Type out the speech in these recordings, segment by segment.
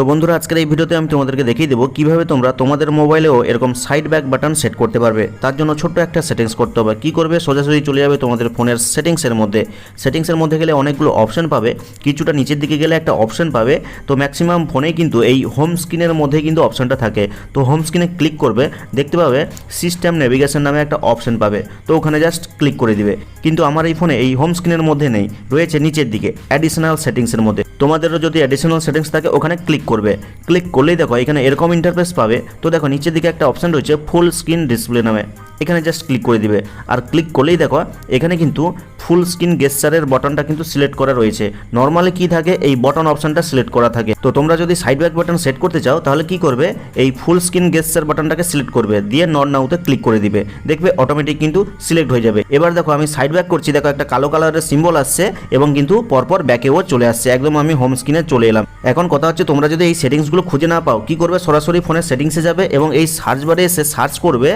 তো বন্ধুরা, আজকের এই ভিডিওতে আমি তোমাদেরকে দেখিয়ে দেবো কীভাবে তোমরা তোমাদের মোবাইলেও এরকম সাইড ব্যাক বাটন সেট করতে পারবে। তার জন্য ছোট্ট একটা সেটিংস করতে হবে। কি করবে? সোজাসুজি চলে যাবে তোমাদের ফোনের সেটিংসের মধ্যে। সেটিংসের মধ্যে গেলে অনেকগুলো অপশন পাবে। কিছুটা নিচের দিকে গেলে একটা অপশন পাবে। তো ম্যাক্সিমাম ফোনেই কিন্তু এই হোম স্ক্রিনের মধ্যে কিন্তু অপশনটা থাকে। তো হোম স্ক্রিনে ক্লিক করবে। দেখতে পাবে সিস্টেম নেভিগেশন নামে একটা অপশন পাবে। তো ওখানে জাস্ট ক্লিক করে দিবে। কিন্তু আমার এই ফোনে এই হোম স্ক্রিনের মধ্যে নেই। রয়েছে নিচের দিকে। অ্যাডিশনাল সেটিংসের মধ্যে। তোমাদেরও যদি অ্যাডিশনাল সেটিংস থাকে, ওখানে ক্লিক করবে। ক্লিক করলেই দেখো, এখানে এরকম ইন্টারফেস পাবে। তো দেখো, নিচের দিকে একটা অপশান রয়েছে ফুল স্ক্রিন ডিসপ্লে নামে। এখানে জাস্ট ক্লিক করে দিবে। আর ক্লিক করলেই দেখো, এখানে কিন্তু ফুল স্ক্রিন গেস্টারের বটনটা কিন্তু সিলেক্ট করা রয়েছে। নর্মালি কি থাকে? এই বটন অপশনটা সিলেক্ট করা থাকে। তো তোমরা যদি সাইড ব্যাক বাটন সেট করতে চাও, তাহলে কি করবে? এই ফুল স্ক্রিন গেস্টার বাটনটাকে সিলেক্ট করবে। দিয়ে নট নাউতে ক্লিক করে দিবে। দেখবে অটোমেটিক কিন্তু সিলেক্ট হয়ে যাবে। এবার দেখো, আমি সাইড ব্যাক করছি। দেখো, একটা কালো কালারের সিম্বল আসছে এবং কিন্তু পরপর ব্যাকেও চলে আসছে। একদম আমি হোম স্ক্রিনে চলে এলাম। এখন কথা হচ্ছে, তোমরা যদি এই সেটিংসগুলো খুঁজে না পাও, কি করবে? সরাসরি ফোনের সেটিংসে যাবে এবং এই সার্চ বারে এসে সার্চ করবে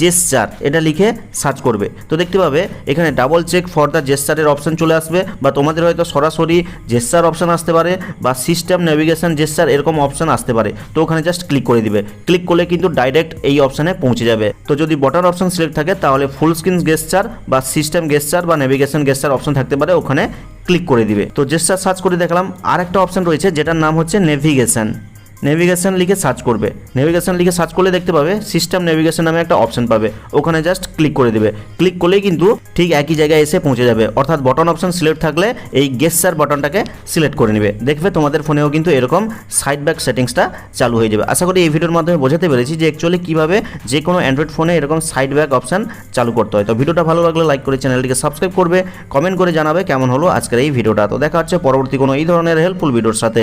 জেসচার এটা লিখে সার্চ করবে। তো দেখতে পাবে, এখানে ডাবল চেক ফর দ্য জেসচারের অপশন চলে আসবে, বা তোমাদের হয়তো সরাসরি জেসচার অপশন আসতে পারে, বা সিস্টেম নেভিগেশন জেসচার এরকম অপশন আসতে পারে। তো ওখানে জাস্ট ক্লিক করে দিবে। ক্লিক করলে কিন্তু ডাইরেক্ট এই অপশানে পৌঁছে যাবে। তো যদি বটন অপশন সিলেক্ট থাকে, তাহলে ফুল স্ক্রিন গেস্টার বা সিস্টেম গেস্টার বা নেভিগেশন গেস্টার অপশন থাকতে পারে, ওখানে ক্লিক করে দিবে। তো জেস্টার সার্চ করে দেখলাম আর একটা অপশন রয়েছে, যেটার নাম হচ্ছে নেভিগেশন নেভিগেশন লিখে সার্চ করবে। নেভিগেশন লিখে সার্চ করলে দেখতে পাবে সিস্টেম নেভিগেশন নামে একটা অপশন পাবে। ওখানে জাস্ট ক্লিক করে দেবে। ক্লিক করলেই কিন্তু ঠিক একই জায়গায় এসে পৌঁছে যাবে। অর্থাৎ বটন অপশন সিলেক্ট থাকলে এই গেসার বটনটাকে সিলেক্ট করে নেবে। দেখবে তোমাদের ফোনেও কিন্তু এরকম সাইড ব্যাক সেটিংসটা চালু হয়ে যাবে। আশা করি এই ভিডিওর মাধ্যমে বোঝাতে পেরেছি যে অ্যাকচুয়ালি কীভাবে যে কোনো অ্যান্ড্রয়েড ফোনে এরকম সাইড ব্যাক অপশন চালু করতে হয়। তো ভিডিওটা ভালো লাগলে লাইক করে চ্যানেলটিকে সাবস্ক্রাইব করবে কমেন্ট করে জানাবে কেমন হলো আজকের এই ভিডিওটা। তো দেখা হচ্ছে পরবর্তী কোনো এই ধরনের হেল্পফুল ভিডিওর সাথে।